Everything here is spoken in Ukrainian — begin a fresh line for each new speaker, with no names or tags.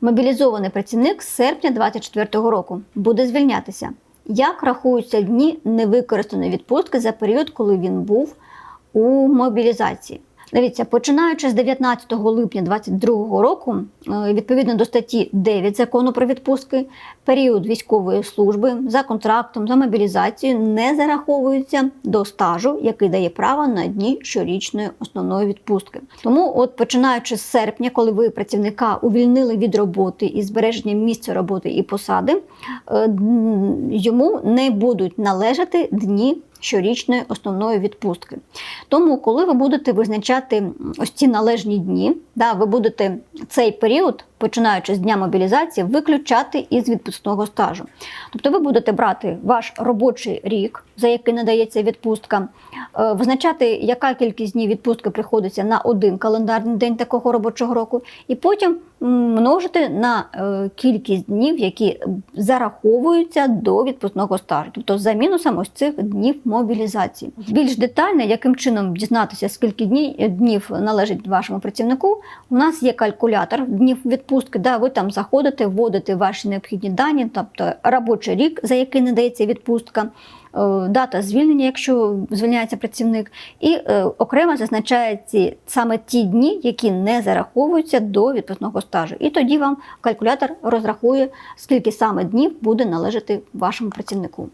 Мобілізований працівник з серпня 2024 року буде звільнятися. Як рахуються дні невикористаної відпустки за період, коли він був у мобілізації? Дивіться, починаючи з 19 липня 2022 року, е, відповідно до статті 9 закону про відпустки, період військової служби за контрактом за мобілізацією не зараховується до стажу, який дає право на дні щорічної основної відпустки. Тому, от починаючи з серпня, коли ви працівника увільнили від роботи із збереженням місця роботи і посади, е, йому не будуть належати дні щорічної основної відпустки. Тому, коли ви будете визначати ось ці належні дні, да, ви будете цей період, починаючи з дня мобілізації, виключати із відпускного стажу. Тобто ви будете брати ваш робочий рік, за який надається відпустка, е, визначати, яка кількість днів відпустки приходиться на один календарний день такого робочого року, і потім множити на е, кількість днів, які зараховуються до відпускного стажу, тобто за мінусом ось цих днів мобілізації. Більш детально, яким чином дізнатися, скільки днів, днів належить вашому працівнику, у нас є калькулятор днів відпустки, да, ви там заходите, вводите ваші необхідні дані, тобто робочий рік, за який надається відпустка. е, Дата звільнення, якщо звільняється працівник, і е, окремо зазначається саме ті дні, які не зараховуються до відпускного стажу. І тоді вам калькулятор розрахує, скільки саме днів буде належати вашому працівнику.